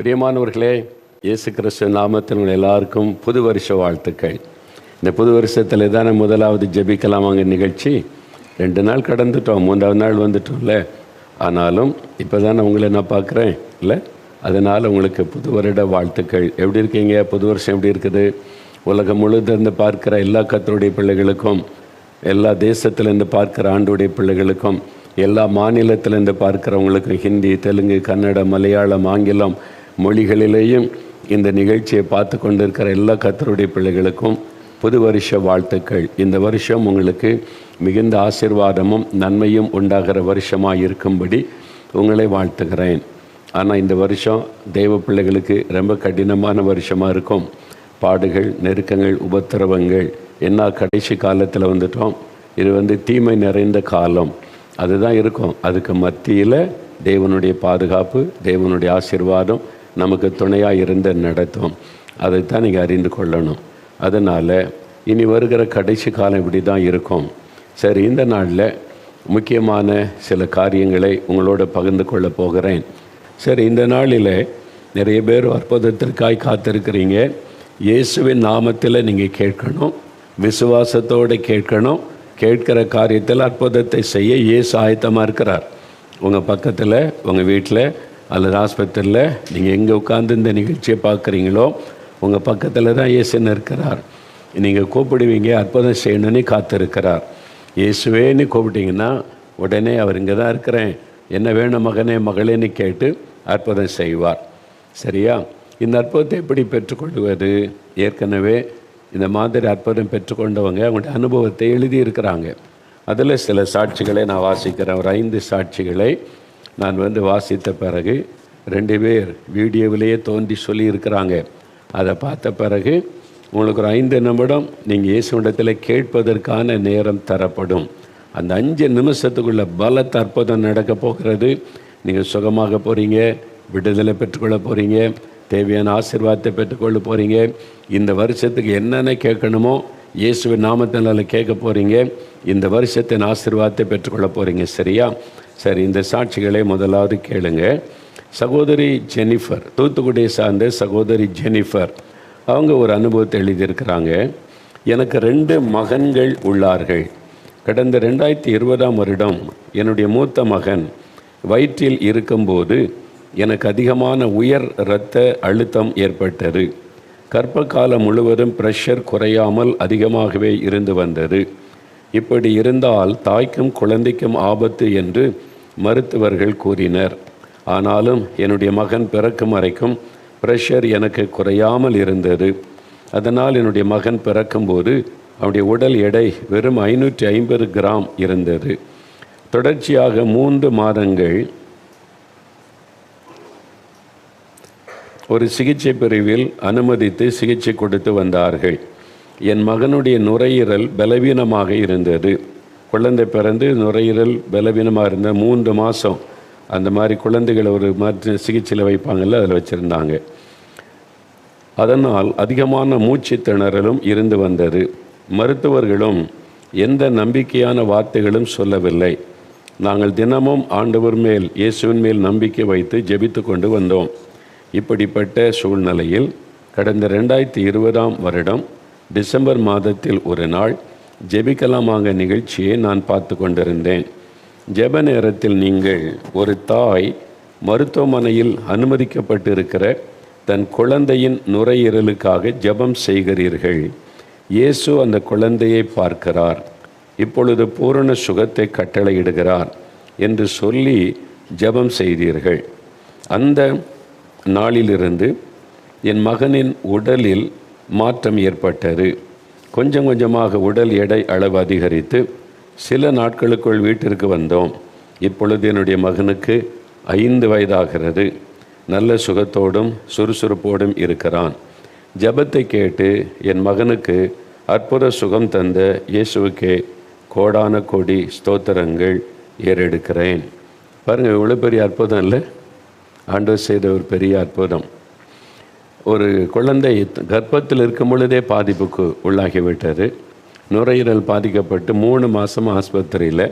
பிரியமானவர்களே இயேசு கிறிஸ்து நாமத்தில் உங்கள் எல்லாருக்கும் புது வருஷ வாழ்த்துக்கள். இந்த புது வருஷத்தில் தானே முதலாவது ஜெபிக்கலாம் அங்கே நிகழ்ச்சி. ரெண்டு நாள் கடந்துட்டோம் மூன்றாவது நாள் வந்துட்டோம்ல. ஆனாலும் இப்போ தானே உங்களை நான் பார்க்குறேன் இல்லை? அதனால் உங்களுக்கு புது வருட வாழ்த்துக்கள். எப்படி இருக்கீங்க? புது வருஷம் எப்படி இருக்குது? உலகம் முழுதிருந்து பார்க்குற எல்லா கத்தருடைய பிள்ளைகளுக்கும் எல்லா தேசத்திலேருந்து பார்க்குற ஆண்டுடைய பிள்ளைகளுக்கும் எல்லா மாநிலத்திலேருந்து பார்க்குறவங்களுக்கும் ஹிந்தி தெலுங்கு கன்னடம் மலையாளம் ஆங்கிலம் மொழிகளிலேயும் இந்த நிகழ்ச்சியை பார்த்து கொண்டிருக்கிற எல்லா கத்தருடைய பிள்ளைகளுக்கும் புது வருஷ வாழ்த்துக்கள். இந்த வருஷம் உங்களுக்கு மிகுந்த ஆசீர்வாதமும் நன்மையும் உண்டாகிற வருஷமாக இருக்கும்படி உங்களை வாழ்த்துகிறேன். ஆனால் இந்த வருஷம் தெய்வ பிள்ளைகளுக்கு ரொம்ப கடினமான வருஷமாக இருக்கும். பாடுகள் நெருக்கங்கள் உபத்திரவங்கள் என்ன கடைசி காலத்தில் வந்துட்டோம்? இது வந்து தீமை நிறைந்த காலம். அதுதான் இருக்கும். அதுக்கு மத்தியில் தேவனுடைய பாதுகாப்பு தேவனுடைய ஆசீர்வாதம் நமக்கு துணையாக இருந்து நடத்தும். அதைத்தான் நீங்கள் அறிந்து கொள்ளணும். அதனால் இனி வருகிற கடைசி காலம் இப்படி தான் இருக்கும். சரி இந்த நாளில் முக்கியமான சில காரியங்களை உங்களோட பகிர்ந்து கொள்ள போகிறேன். சரி இந்த நாளில் நிறைய பேர் அற்புதத்திற்காய் காத்திருக்கிறீங்க. இயேசுவின் நாமத்தில் நீங்கள் கேட்கணும். விசுவாசத்தோடு கேட்கணும். கேட்கிற காரியத்தில் அற்புதத்தை செய்ய இயேசு ஆயத்தமாக இருக்கிறார். உங்கள் பக்கத்தில் உங்கள் வீட்டில் அல்லது ஆஸ்பத்திரியில் நீங்கள் எங்கே உட்காந்து இந்த நிகழ்ச்சியை பார்க்குறீங்களோ உங்கள் பக்கத்தில் தான் இயேசுன்னு இருக்கிறார் நீங்கள் கூப்பிடுவீங்க அற்புதம் செய்யணும்னு காத்திருக்கிறார். இயேசுவேன்னு கூப்பிட்டீங்கன்னா உடனே அவர் இங்கே தான் இருக்கிறேன். என்ன வேணும் மகனே மகளேன்னு கேட்டு அற்புதம் செய்வார். சரியா? இந்த அற்புதத்தை எப்படி பெற்றுக்கொள்வது? ஏற்கனவே இந்த மாதிரி அற்புதம் பெற்றுக்கொண்டவங்க அவங்களுடைய அனுபவத்தை எழுதியிருக்கிறாங்க. அதில் சில சாட்சிகளை நான் வாசிக்கிறேன். ஒரு ஐந்து சாட்சிகளை நான் வந்து வாசித்த பிறகு ரெண்டு பேர் வீடியோவிலேயே தோன்றி சொல்லியிருக்கிறாங்க. அதை பார்த்த பிறகு உங்களுக்கு ஒரு ஐந்து நிமிடம் நீங்கள் இயேசுவிடத்தில் கேட்பதற்கான நேரம் தரப்படும். அந்த அஞ்சு நிமிஷத்துக்குள்ள பலத்த அற்புதம் நடக்க போகிறது. நீங்கள் சுகமாக போகிறீங்க விடுதலை பெற்றுக்கொள்ள போகிறீங்க தேவையான ஆசீர்வாதத்தை பெற்றுக்கொள்ள போகிறீங்க இந்த வருஷத்துக்கு என்னென்ன கேட்கணுமோ இயேசுவின் நாமத்தினால கேட்க போகிறீங்க இந்த வருஷத்தின் ஆசீர்வாதத்தை பெற்றுக்கொள்ள போகிறீங்க சரியா? சரி இந்த சாட்சிகளை முதலாவது கேளுங்க. சகோதரி ஜெனிஃபர் தூத்துக்குடியை சார்ந்த சகோதரி ஜெனிஃபர் அவங்க ஒரு அனுபவத்தை எழுதியிருக்கிறாங்க. எனக்கு ரெண்டு மகன்கள் உள்ளார்கள். கடந்த ரெண்டாயிரத்தி இருபதாம் வருடம் என்னுடைய மூத்த மகன் வயிற்றில் இருக்கும்போது எனக்கு அதிகமான உயர் இரத்த அழுத்தம் ஏற்பட்டது. கர்ப்ப காலம் முழுவதும் ப்ரெஷர் குறையாமல் அதிகமாகவே இருந்து வந்தது. இப்படி இருந்தால் தாய்க்கும் குழந்தைக்கும் ஆபத்து என்று மருத்துவர்கள் கூறினர். ஆனாலும் என்னுடைய மகன் பிறக்கும் வரைக்கும் ப்ரெஷர் எனக்கு குறையாமல் இருந்தது. அதனால் என்னுடைய மகன் பிறக்கும்போது அவனுடைய உடல் எடை வெறும் ஐநூற்றி ஐம்பது கிராம் இருந்தது. தொடர்ச்சியாக மூன்று மாதங்கள் ஒரு சிகிச்சை பிரிவில் அனுமதித்து சிகிச்சை கொடுத்து வந்தார்கள். என் மகனுடைய நுரையீரல் பலவீனமாக இருந்தது. குழந்தை பிறந்து நுரையீரல் பலவீனமாக இருந்த மூன்று மாதம் அந்த மாதிரி குழந்தைகளை ஒரு மாதிரி சிகிச்சையில் வைப்பாங்கல்ல அதில் வச்சுருந்தாங்க. அதனால் அதிகமான மூச்சு திணறலும் இருந்து வந்தது. மருத்துவர்களும் எந்த நம்பிக்கையான வார்த்தைகளும் சொல்லவில்லை. நாங்கள் தினமும் ஆண்டவர் மேல் இயேசுவின் மேல் நம்பிக்கை வைத்து ஜெபித்து கொண்டு வந்தோம். இப்படிப்பட்ட சூழ்நிலையில் கடந்த ரெண்டாயிரத்தி இருபதாம் வருடம் டிசம்பர் மாதத்தில் ஒரு நாள் ஜெபிக்கலாமாங்க நிகழ்ச்சியை நான் பார்த்து கொண்டிருந்தேன். ஜெப நேரத்தில் நீங்கள் ஒரு தாய் மருத்துவமனையில் அனுமதிக்கப்பட்டிருக்கிற தன் குழந்தையின் நுரையீரலுக்காக ஜெபம் செய்கிறீர்கள். இயேசு அந்த குழந்தையை பார்க்கிறார். இப்பொழுது பூரண சுகத்தை கட்டளையிடுகிறார் என்று சொல்லி ஜெபம் செய்தீர்கள். அந்த நாளிலிருந்து என் மகனின் உடலில் மாற்றம் ஏற்பட்டது. கொஞ்சம் கொஞ்சமாக உடல் எடை அளவு அதிகரித்து சில நாட்களுக்குள் வீட்டிற்கு வந்தோம். இப்பொழுது என்னுடைய மகனுக்கு ஐந்து வயதாகிறது. நல்ல சுகத்தோடும் சுறுசுறுப்போடும் இருக்கிறான். ஜபத்தை கேட்டு என் மகனுக்கு அற்புத சுகம் தந்த இயேசுவுக்கே கோடான கோடி ஸ்தோத்திரங்கள் ஏறெடுக்கிறேன். பாருங்கள் இவ்வளோ பெரிய அற்புதம் இல்லை? ஆண்டவர் செய்த ஒரு பெரிய அற்புதம். ஒரு குழந்தை கர்ப்பத்தில் இருக்கும் பொழுதே பாதிப்புக்கு உள்ளாகிவிட்டார் நுரையீரல் பாதிக்கப்பட்டு மூணு மாதம் ஆஸ்பத்திரியில்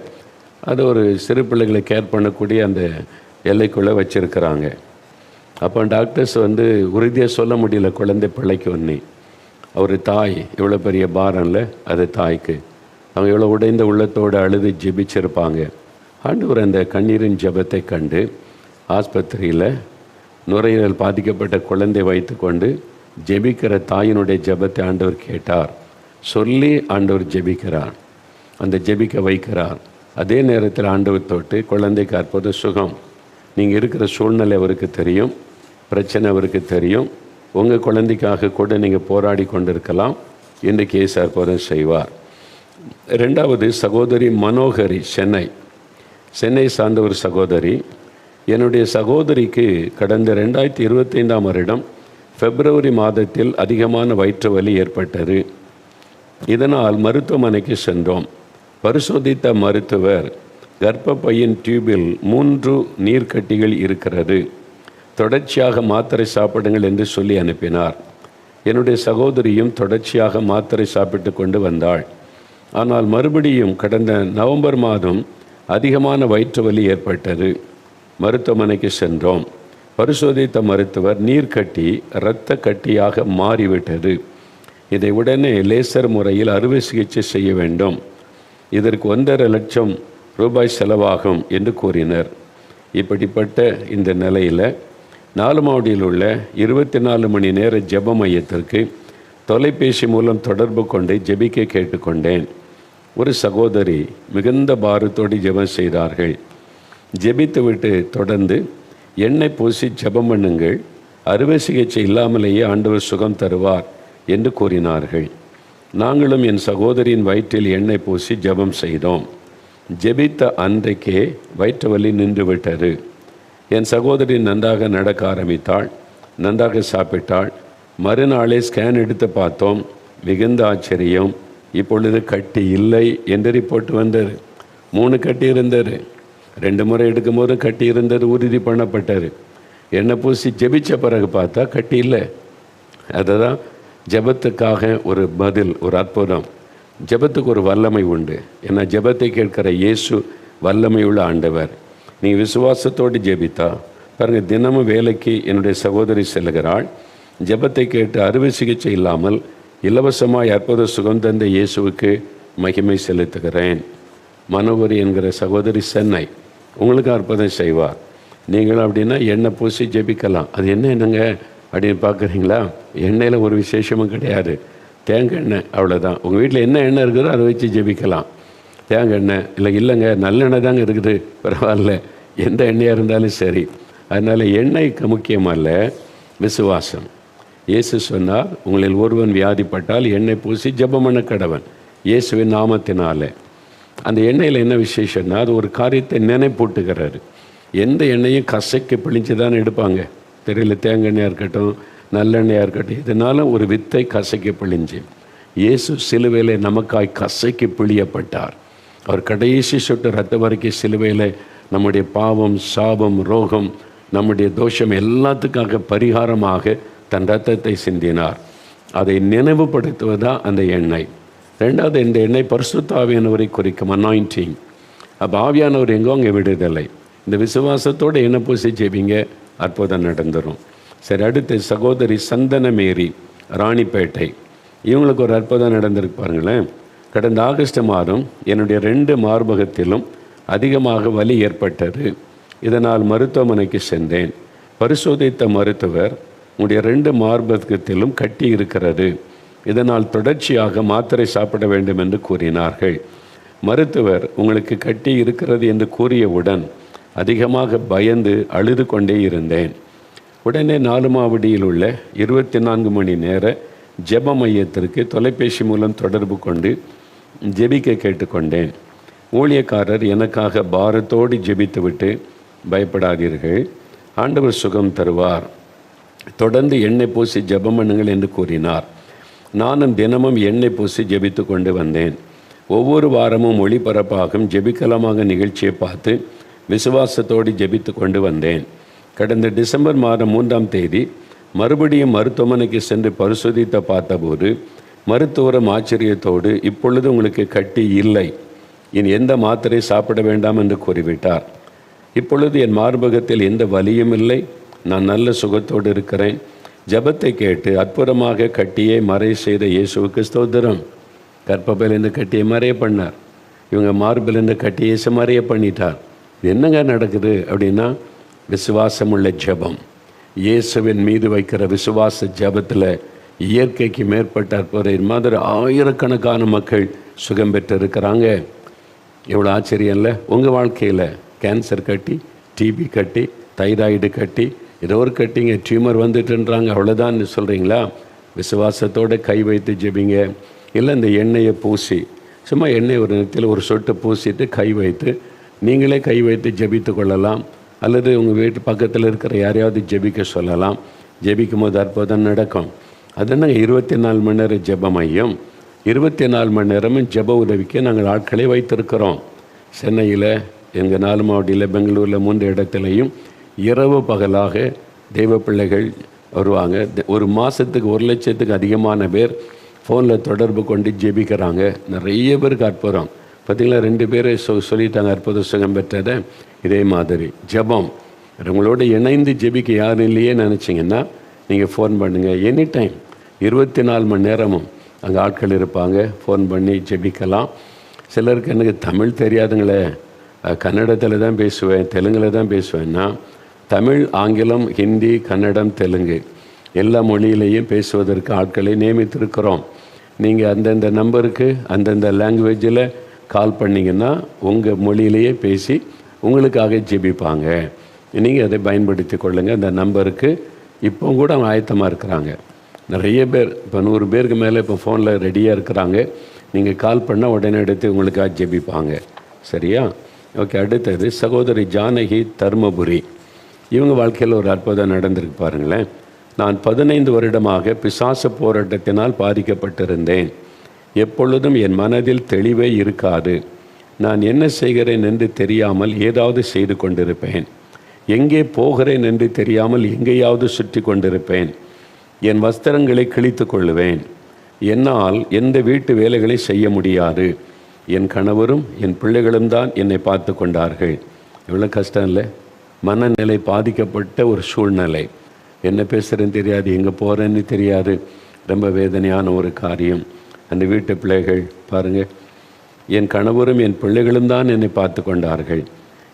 அது ஒரு சிறு பிள்ளைகளை கேர் பண்ணக்கூடிய அந்த எல்லைக்குள்ளே வச்சுருக்கிறாங்க. அப்போ டாக்டர்ஸ் வந்து உறுதியாக சொல்ல முடியல குழந்தை பிள்ளைக்கு ஒன்று அவர் தாய் இவ்வளோ பெரிய பாரம்ல அது தாய்க்கு. அவங்க எவ்வளோ உடைந்த உள்ளத்தோடு அழுது ஜெபிச்சிருப்பாங்க. ஆண்டவர் அந்த கண்ணீரின் ஜெபத்தை கண்டு ஆஸ்பத்திரியில் நுரையீரல் பாதிக்கப்பட்ட குழந்தை வைத்துக்கொண்டு ஜெபிக்கிற தாயினுடைய ஜெபத்தை ஆண்டவர் கேட்டார். சொல்லி ஆண்டவர் ஜெபிக்கிறார். அந்த ஜெபிக்க வைக்கிறார். அதே நேரத்தில் ஆண்டவர் தொட்டு குழந்தைக்கு அற்புத சுகம். நீங்கள் இருக்கிற சூழ்நிலை அவருக்கு தெரியும். பிரச்சனை அவருக்கு தெரியும். உங்கள் குழந்தைக்காக கூட நீங்கள் போராடி கொண்டிருக்கலாம். என்று கேஸ் அற்புதம் செய்வார். ரெண்டாவது சகோதரி மனோகரி சென்னை. சென்னை சார்ந்த ஒரு சகோதரி. என்னுடைய சகோதரிக்கு கடந்த ரெண்டாயிரத்தி இருபத்தைந்தாம் வருடம் பிப்ரவரி மாதத்தில் அதிகமான வயிற்று வலி ஏற்பட்டது. இதனால் மருத்துவமனைக்கு சென்றோம். பரிசோதித்த மருத்துவர் கர்ப்பப்பையின் டியூபில் மூன்று நீர்க்கட்டிகள் இருக்கிறது. தொடர்ச்சியாக மாத்திரை சாப்பிடுங்கள் என்று சொல்லி அனுப்பினார். என்னுடைய சகோதரியும் தொடர்ச்சியாக மாத்திரை சாப்பிட்டு கொண்டு வந்தாள். ஆனால் மறுபடியும் கடந்த நவம்பர் மாதம் அதிகமான வயிற்று வலி ஏற்பட்டது. மருத்துவமனைக்கு சென்றோம். பரிசோதித்த மருத்துவர் நீர்க்கட்டி இரத்த கட்டியாக மாறிவிட்டது. இதை உடனே லேசர் முறையில் அறுவை சிகிச்சை செய்ய வேண்டும். இதற்கு ஒன்றரை லட்சம் ரூபாய் செலவாகும் என்று கூறினர். இப்படிப்பட்ட இந்த நிலையில் நாலுமாவடியில் உள்ள இருபத்தி நாலு மணி நேர ஜெப மையத்திற்கு தொலைபேசி மூலம் தொடர்பு கொண்டு ஜெபிக்க கேட்டுக்கொண்டேன். ஒரு சகோதரி மிகுந்த பாரத்தோடு ஜெபம் செய்தார்கள். ஜெபித்துவிட்டு தொடர்ந்து எண்ணெய் பூசி ஜெபம் பண்ணுங்கள். அறுவை சிகிச்சை இல்லாமலேயே ஆண்டவர் சுகம் தருவார் என்று கூறினார்கள். நாங்களும் என் சகோதரியின் வயிற்றில் எண்ணெய் பூசி ஜெபம் செய்தோம். ஜெபித்த அன்றைக்கே வயிற்று வலி நின்றுவிட்டது. என் சகோதரி நன்றாக நடக்க ஆரம்பித்தாள் நன்றாக சாப்பிட்டாள். மறுநாளே ஸ்கேன் எடுத்து பார்த்தோம். மிகுந்த ஆச்சரியம். இப்பொழுது கட்டி இல்லை என்று ரிப்போர்ட் வந்தது. மூணு கட்டி இருந்தது. ரெண்டு முறை எடுக்கும்போது கட்டி இருந்தது உறுதி பண்ணப்பட்டார் என்னை பூசி ஜெபிச்ச பிறகு பார்த்தா கட்டி இல்லை. அதுதான் ஜெபத்துக்காக ஒரு பதில் ஒரு அற்புதம். ஜெபத்துக்கு ஒரு வல்லமை உண்டு. ஏன்னா ஜெபத்தை கேட்கிற இயேசு வல்லமை உள்ள ஆண்டவர். நீ விசுவாசத்தோடு ஜெபித்தா பாருங்கள் தினமும் வேலைக்கு என்னுடைய சகோதரி செல்கிறாள் ஜெபத்தை கேட்டு அறுவை சிகிச்சை இல்லாமல் இலவசமாய் அற்புத சுகம் தந்த இயேசுவுக்கு மகிமை செலுத்துகிறேன். மனோவரி என்கிற சகோதரி சென்னை. உங்களுக்கு அற்புதம் செய்வார் நீங்களும் அப்படின்னா எண்ணெய் பூசி ஜெபிக்கலாம். அது என்ன என்னங்க அப்படின்னு பார்க்குறீங்களா? எண்ணெயில் ஒரு விசேஷமும் கிடையாது. தேங்காய் எண்ணெய் அவ்வளோதான் உங்கள் வீட்டில் என்ன எண்ணெய் இருக்குதோ அதை வச்சு ஜெபிக்கலாம். தேங்காய் எண்ணெய் இல்லை இல்லைங்க நல்லெண்ணெய் தாங்க இருக்குது. பரவாயில்ல. எந்த எண்ணெயாக இருந்தாலும் சரி. அதனால் எண்ணெய்க்கு முக்கியமல்ல விசுவாசம். இயேசு சொன்னால் உங்களில் ஒருவன் வியாதிப்பட்டால் எண்ணெய் பூசி ஜெபம் பண்ண கடவன். இயேசுவின் நாமத்தினாலே. அந்த எண்ணெயில் என்ன விசேஷம்னா அது ஒரு காரியத்தை நினைப்பூட்டுகிறாரு. எந்த எண்ணெயும் கசைக்கு பிழிஞ்சு தான் எடுப்பாங்க. தெரியல தேங்காய் எண்ணெயாக இருக்கட்டும் நல்லெண்ணெயாக இருக்கட்டும் இதனால ஒரு வித்தை கசைக்கு பிழிஞ்சு. இயேசு சிலுவையில் நமக்காய் கசைக்கு பிழியப்பட்டார். அவர் கடைசி சொட்டு ரத்த வரைக்கும் சிலுவையில் நம்முடைய பாவம் சாபம் ரோகம் நம்முடைய தோஷம் எல்லாத்துக்காக பரிகாரமாக தன் ரத்தத்தை சிந்தினார். அதை நினைவுபடுத்துவதா அந்த எண்ணெய். ரெண்டாவது இந்த எண்ணெய் பரிசுத்தாவியானவரை குறிக்கும் அனாயிண்டிங் அப்போ ஆவியானவர் எங்கோ அங்கே விடுதலை? இந்த விசுவாசத்தோடு என்ன பூசி ஜெபிங்க? அற்புதம் நடந்துடும் சரி அடுத்து சகோதரி சந்தனமேரி ராணிப்பேட்டை. இவங்களுக்கு ஒரு அற்புதம் நடந்திருக்கு பாருங்களேன். கடந்த ஆகஸ்ட் மாதம் என்னுடைய ரெண்டு மார்பகத்திலும் அதிகமாக வலி ஏற்பட்டது. இதனால் மருத்துவமனைக்கு சென்றேன். பரிசோதித்த மருத்துவர் உங்களுடைய ரெண்டு மார்பகத்திலும் கட்டி இருக்கிறது. இதனால் தொடர்ச்சியாக மாத்திரை சாப்பிட வேண்டும் என்று கூறினார்கள். மருத்துவர் உங்களுக்கு கட்டி இருக்கிறது என்று கூறியவுடன் அதிகமாக பயந்து அழுது கொண்டே இருந்தேன். உடனே நாலுமாவடியில் உள்ள இருபத்தி நான்கு மணி நேர ஜெப மையத்திற்கு தொலைபேசி மூலம் தொடர்பு கொண்டு ஜெபிக்க கேட்டுக்கொண்டேன் ஊழியக்காரர் எனக்காக பாரத்தோடு ஜெபித்துவிட்டு பயப்படாதீர்கள். ஆண்டவர் சுகம் தருவார். தொடர்ந்து எண்ணெய் பூசி ஜெபம் என்று கூறினார். நானும் தினமும் எண்ணெய் பூசி ஜெபித்து கொண்டு வந்தேன். ஒவ்வொரு வாரமும் ஒளிபரப்பாகும் ஜெபிக்கலமாக நிகழ்ச்சியை பார்த்து விசுவாசத்தோடு ஜெபித்து கொண்டு வந்தேன். கடந்த டிசம்பர் மாதம் மூன்றாம் தேதி மறுபடியும் மருத்துவமனைக்கு சென்று பரிசோதித்த பார்த்தபோது மருத்துவரும் ஆச்சரியத்தோடு இப்பொழுது உங்களுக்கு கட்டி இல்லை. இனி எந்த மாத்திரை சாப்பிட வேண்டாம் என்று கூறிவிட்டார். இப்பொழுது என் மார்பகத்தில் எந்த வலியும் இல்லை. நான் நல்ல சுகத்தோடு இருக்கிறேன். ஜெபத்தை கேட்டு அற்புதமாக கட்டியே மறை செய்த இயேசுவுக்கு ஸ்தோத்திரம். கற்பப்பையிலேருந்து கட்டியை மறைய பண்ணார். இவங்க மார்பிலேருந்து கட்டி இயேசு மறைய பண்ணிட்டார். என்னங்க நடக்குது அப்படின்னா விசுவாசமுள்ள ஜெபம். இயேசுவின் மீது வைக்கிற விசுவாச ஜெபத்தில் இயற்கைக்கு மேற்பட்ட அற்புதம் மாதிரி ஆயிரக்கணக்கான மக்கள் சுகம் பெற்று இருக்கிறாங்க எவ்வளோ ஆச்சரியம் இல்லை? உங்கள் வாழ்க்கையில் கேன்சர் கட்டி டிபி கட்டி தைராய்டு கட்டி ஏதோ ஒரு கட்டிங்க டியூமர் வந்துட்டுன்றாங்க அவ்வளோதான் சொல்கிறீங்களா விசுவாசத்தோடு கை வைத்து ஜெபிங்க. இல்லை இந்த எண்ணெயை பூசி சும்மா எண்ணெய் ஒரு நேரத்தில் ஒரு சொட்டு பூசிட்டு கை வைத்து நீங்களே கை வைத்து ஜெபித்து கொள்ளலாம். அல்லது உங்கள் வீட்டு பக்கத்தில் இருக்கிற யாரையாவது ஜெபிக்க சொல்லலாம். ஜெபிக்கும் போது அற்புதம் நடக்கும். அது என்ன இருபத்தி நாலு மணி நேரம் ஜெப மையம்? இருபத்தி நாலு மணி நேரமும் ஜெப உதவிக்கு நாங்கள் ஆட்களை வைத்திருக்கிறோம். சென்னையில் எங்கள் நாலு மாவட்டியில் பெங்களூரில் மூன்று இடத்துலையும் இரவு பகலாக தெய்வ பிள்ளைகள் வருவாங்க. ஒரு மாதத்துக்கு ஒரு லட்சத்துக்கு அதிகமான பேர் ஃபோனில் தொடர்பு கொண்டு ஜெபிக்கிறாங்க. நிறைய பேருக்கு அற்புதம் பார்த்தீங்களா ரெண்டு பேரை சொ சொல்லிட்டாங்க அற்புத சுகம் பெற்றதை. இதே மாதிரி ஜெபம். உங்களோட இணைந்து ஜெபிக்க யாரும் இல்லையே நினச்சிங்கன்னா நீங்கள் ஃபோன் பண்ணுங்கள் எனி டைம் இருபத்தி நாலு மணி நேரமும் அங்கே ஆட்கள் இருப்பாங்க. ஃபோன் பண்ணி ஜெபிக்கலாம். சிலருக்கு எனக்கு தமிழ் தெரியாதுங்களே. கன்னடத்தில் தான் பேசுவேன் தெலுங்கில் தான் பேசுவேன்னா தமிழ் ஆங்கிலம் ஹிந்தி கன்னடம் தெலுங்கு எல்லா மொழியிலையும் பேசுவதற்கு ஆட்களை நியமித்திருக்கிறோம். நீங்கள் அந்தந்த நம்பருக்கு அந்தந்த லாங்குவேஜில் கால் பண்ணிங்கன்னா உங்கள் மொழியிலேயே பேசி உங்களுக்காக ஜெபிப்பாங்க. நீங்கள் அதை பயன்படுத்தி கொள்ளுங்கள் அந்த நம்பருக்கு இப்போ கூட அவங்க ஆயத்தமாக இருக்கிறாங்க. நிறைய பேர் இப்போ நூறு பேருக்கு மேலே இப்போ ஃபோனில் ரெடியாக இருக்கிறாங்க. நீங்கள் கால் பண்ணால் உடனே எடுத்து உங்களுக்காக ஜெபிப்பாங்க. சரியா? ஓகே அடுத்தது சகோதரி ஜானகி தர்மபுரி. இவங்க வாழ்க்கையில் ஒரு அற்புதம் நடந்திருக்கு பாருங்களேன். நான் பதினைந்து வருடமாக பிசாச போராட்டத்தினால் பாதிக்கப்பட்டிருந்தேன். எப்பொழுதும் என் மனதில் தெளிவே இருக்காது. நான் என்ன செய்கிறேன் என்று தெரியாமல் ஏதாவது செய்து கொண்டிருப்பேன். எங்கே போகிறேன் என்று தெரியாமல் எங்கேயாவது சுற்றி கொண்டிருப்பேன். என் வஸ்திரங்களை கிழித்து கொள்ளுவேன். என்னால் எந்த வீட்டு வேலைகளை செய்ய முடியாது. என் கணவரும் என் பிள்ளைகளும் தான் என்னை பார்த்து கொண்டார்கள். இவ்வளோ கஷ்டம் இல்லை? மனநிலை பாதிக்கப்பட்ட ஒரு சூழ்நிலை. என்ன பேசுகிறேன்னு தெரியாது எங்கே போகிறேன்னு தெரியாது. ரொம்ப வேதனையான ஒரு காரியம். அந்த வீட்டு பிள்ளைகள் பாருங்கள் என் கணவரும் என் பிள்ளைகளும் தான் என்னை பார்த்து கொண்டார்கள்.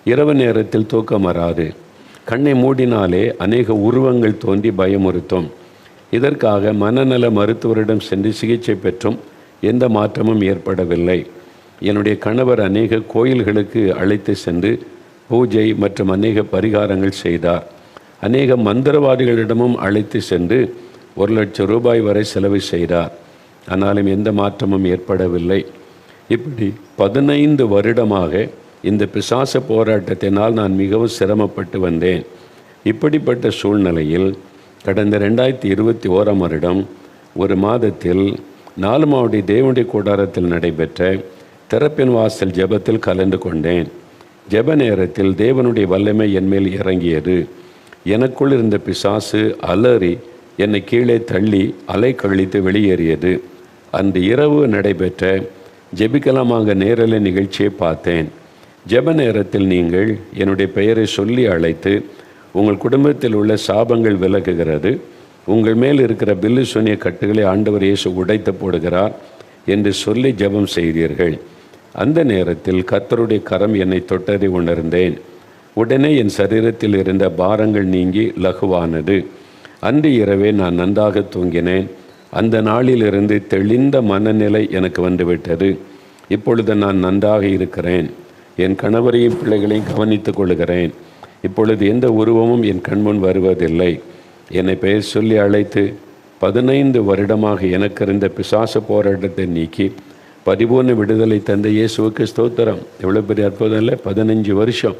இரவு நேரத்தில் தூக்கம் வராது. கண்ணை மூடினாலே அநேக உருவங்கள் தோன்றி பயமுறுத்தும். இதற்காக மனநல மருத்துவரிடம் சென்று சிகிச்சை பெற்றும் எந்த மாற்றமும் ஏற்படவில்லை. என்னுடைய கணவர் அநேக கோயில்களுக்கு அழைத்து சென்று பூஜை மற்றும் அநேக பரிகாரங்கள் செய்தார். அநேக மந்திரவாதிகளிடமும் அழைத்து சென்று ஒரு லட்சம் ரூபாய் வரை செலவு செய்தார். ஆனாலும் எந்த மாற்றமும் ஏற்படவில்லை. இப்படி பதினைந்து வருடமாக இந்த பிசாச போராட்டத்தினால் நான் மிகவும் சிரமப்பட்டு வந்தேன். இப்படிப்பட்ட சூழ்நிலையில் கடந்த ரெண்டாயிரத்தி இருபத்தி ஓராம் வருடம் ஒரு மாதத்தில் நாலு மாவடி தேவண்டி கூடாரத்தில் நடைபெற்ற திறப்பின் வாசல் ஜெபத்தில் கலந்து கொண்டேன். ஜெப நேரத்தில் தேவனுடைய வல்லமை என் மேல் இறங்கியது. எனக்குள் இருந்த பிசாசு அலறி என்னை கீழே தள்ளி அலை கழித்து வெளியேறியது. அந்த இரவு நடைபெற்ற ஜெபிக்கலாமாங்க நேரலை நிகழ்ச்சியை பார்த்தேன். ஜெப நேரத்தில் நீங்கள் என்னுடைய பெயரை சொல்லி அழைத்து உங்கள் குடும்பத்தில் உள்ள சாபங்கள் விலகுகிறது உங்கள் மேல் இருக்கிற பில்லு சொன்னிய கட்டுகளை ஆண்டவர் இயேசு உடைத்து போடுகிறார் என்று சொல்லி ஜெபம் செய்தீர்கள். அந்த நேரத்தில் கத்தருடைய கரம் என்னை தொட்டதை உணர்ந்தேன். உடனே என் சரீரத்தில் இருந்த பாரங்கள் நீங்கி லகுவானது. அன்று இரவே நான் நன்றாக தூங்கினேன். அந்த நாளிலிருந்து தெளிந்த மனநிலை எனக்கு வந்துவிட்டது. இப்பொழுது நான் நன்றாக இருக்கிறேன். என் கணவரையும் பிள்ளைகளையும் கவனித்துக் கொள்கிறேன். இப்பொழுது எந்த உருவமும் என் கண்முன் வருவதில்லை. என்னை பெயர் சொல்லி அழைத்து பதினைந்து வருடமாக எனக்கு இருந்த பிசாச போராட்டத்தை நீக்கி பரிபூர்ண விடுதலை தந்த இயேசுவுக்கு ஸ்தோத்திரம். எவ்வளோ பெரிய அற்புதம் இல்லை? பதினஞ்சு வருஷம்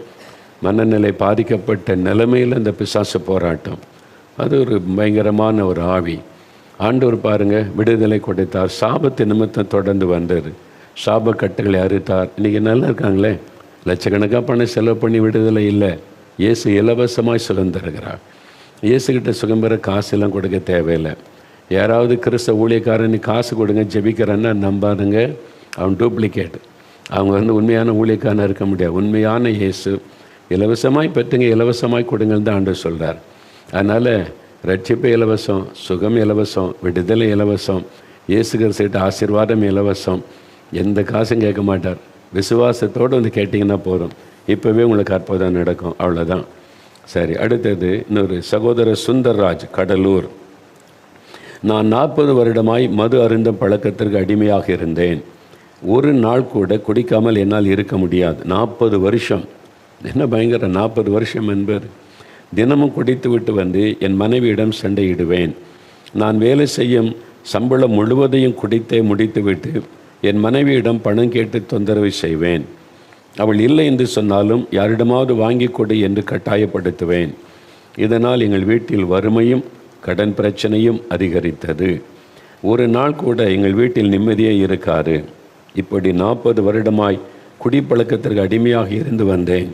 மனநிலை பாதிக்கப்பட்ட நிலைமையில் அந்த பிசாசு போராட்டம். அது ஒரு பயங்கரமான ஒரு ஆவி. ஆண்டவர் பாருங்கள் விடுதலை கொடுத்தார். சாபத்து நிமித்தம் தொடர்ந்து வந்தார் சாப கட்டுகளை அறுத்தார். இன்றைக்கி நல்லா இருக்காங்களே? லட்சக்கணக்காக பணம் செலவு பண்ணி விடுதலை இல்லை. இயேசு இலவசமாக சுகம் தருகிறார் இயேசுகிட்ட சுகம் பெற காசெல்லாம் கொடுக்க தேவையில்லை. யாராவது கிறிஸ்தவ ஊழியக்காரன் காசு கொடுங்க ஜெபிக்கிறேன்னா நம்பாதுங்க. அவன் டூப்ளிகேட் அவங்க வந்து உண்மையான ஊழியக்காரனாக இருக்க முடியாது. உண்மையான இயேசு. இலவசமாய் பெற்றுங்க இலவசமாய் கொடுங்கன்னு தான் ஆண்டு சொல்கிறார் அதனால் ரட்சிப்பு இலவசம் சுகம் இலவசம் விடுதலை இலவசம் இயேசு கிறிஸ்துகிட்ட ஆசீர்வாதம் இலவசம். எந்த காசும் கேட்க மாட்டார். விசுவாசத்தோடு வந்து கேட்டிங்கன்னா போதும். இப்போவே உங்களுக்கு அற்புதம் நடக்கும். அவ்வளோதான் சரி அடுத்தது இன்னொரு சகோதரர் சுந்தர்ராஜ் கடலூர். நான் நாற்பது வருடமாய் மது அருந்தும் பழக்கத்திற்கு அடிமையாக இருந்தேன். ஒரு நாள் கூட குடிக்காமல் என்னால் இருக்க முடியாது. நாற்பது வருஷம். என்ன பயங்கர நாற்பது வருஷம் என்பது? தினமும் குடித்து விட்டு வந்து என் மனைவியிடம் சண்டையிடுவேன். நான் வேலை செய்யும் சம்பளம் முழுவதையும் குடித்தே முடித்துவிட்டு என் மனைவியிடம் பணம் கேட்டு தொந்தரவு செய்வேன். அவள் இல்லை என்று சொன்னாலும் யாரிடமாவது வாங்கி கொடு என்று கட்டாயப்படுத்துவேன். இதனால் எங்கள் வீட்டில் வறுமையும் கடன் பிரச்சனையும் அதிகரித்தது. ஒரு நாள் கூட எங்கள் வீட்டில் நிம்மதியே இருக்காது. இப்படி நாற்பது வருடமாய் குடிப்பழக்கத்திற்கு அடிமையாக இருந்து வந்தேன்.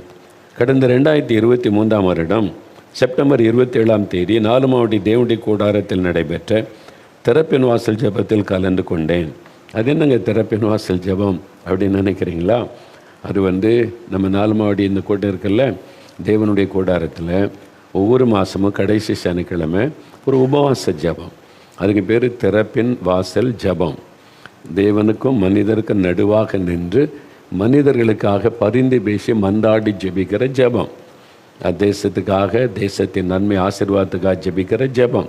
கடந்த ரெண்டாயிரத்தி இருபத்தி மூன்றாம் வருடம் செப்டம்பர் இருபத்தி ஏழாம் தேதி நாலு மாவட்ட தேவண்டி கூடாரத்தில் நடைபெற்ற திறப்பின் வாசல் ஜெபத்தில் கலந்து கொண்டேன். அது என்னங்க திறப்பின் வாசல் ஜெபம் அப்படின்னு நினைக்கிறீங்களா? அது வந்து நம்ம நாலு மாவடி இந்த கூட்டம் இருக்குல்ல தேவனுடைய கூடாரத்தில் ஒவ்வொரு மாதமும் கடைசி சனிக்கிழமை ஒரு உபவாச ஜெபம். அதுக்கு பேர் திறப்பின் வாசல் ஜெபம். தேவனுக்கும் மனிதருக்கும் நடுவாக நின்று மனிதர்களுக்காக பரிந்து பேசி மந்தாடி ஜெபிக்கிற ஜெபம். தேசத்துக்காக தேசத்தின் நன்மை ஆசீர்வாதத்துக்காக ஜெபிக்கிற ஜெபம்.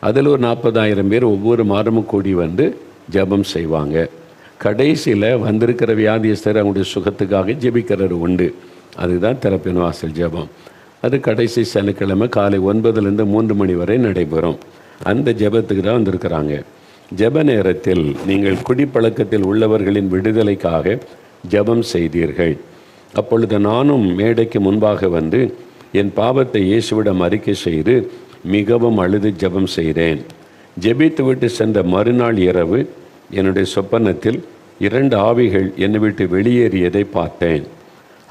அதில் ஒரு நாற்பதாயிரம் பேர் ஒவ்வொரு மாதமும் கூடி வந்து ஜெபம் செய்வாங்க. கடைசியில் வந்திருக்கிற வியாதியஸ்தர் அவங்களுடைய சுகத்துக்காக ஜெபிக்கிறது உண்டு. அதுதான் திறப்பின் வாசல் ஜெபம். அது கடைசி சனிக்கிழமை காலை ஒன்பதுலேருந்து மூன்று மணி வரை நடைபெறும். அந்த ஜெபத்துக்கு தான் வந்திருக்கிறாங்க. ஜெப நேரத்தில் நீங்கள் குடிப்பழக்கத்தில் உள்ளவர்களின் விடுதலைக்காக ஜெபம் செய்தீர்கள். அப்பொழுது நானும் மேடைக்கு முன்பாக வந்து என் பாவத்தை இயேசுவிடம் அறிக்கை செய்து மிகவும் அழுது ஜெபம் செய்தேன். ஜெபித்து விட்டு சென்ற மறுநாள் இரவு என்னுடைய சொப்பனத்தில் இரண்டு ஆவிகள் என்னை விட்டு வெளியேறியதை பார்த்தேன்.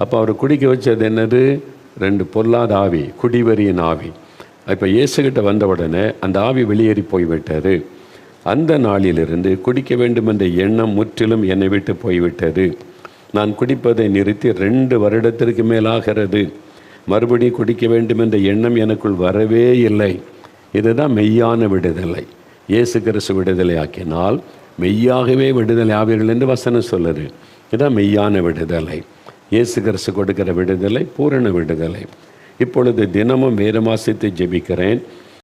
அப்போ அவர் குடிக்க வச்சது என்னது? ரெண்டு பொல்லாத ஆவி குடிவரியின் ஆவி. இப்போ இயேசுகிட்ட வந்த உடனே அந்த ஆவி வெளியேறி போய்விட்டது. அந்த நாளிலிருந்து குடிக்க வேண்டும் என்ற எண்ணம் முற்றிலும் என்னை விட்டு போய்விட்டது. நான் குடிப்பதை நிறுத்தி ரெண்டு வருடத்திற்கு மேலாகிறது. மறுபடியும் குடிக்க வேண்டும் என்ற எண்ணம் எனக்குள் வரவே இல்லை. இதுதான் மெய்யான விடுதலை. இயேசு கிறிஸ்து விடுதலை ஆக்கினால் மெய்யாகவே விடுதலை ஆவீர்கள் என்று வசனம் சொல்லுது. இதுதான் மெய்யான விடுதலை. இயேசு கிறிஸ்து கொடுக்கிற விடுதலை பூரண விடுதலை. இப்பொழுது தினமும் வேதமாசித்து ஜெபிக்கிறேன்.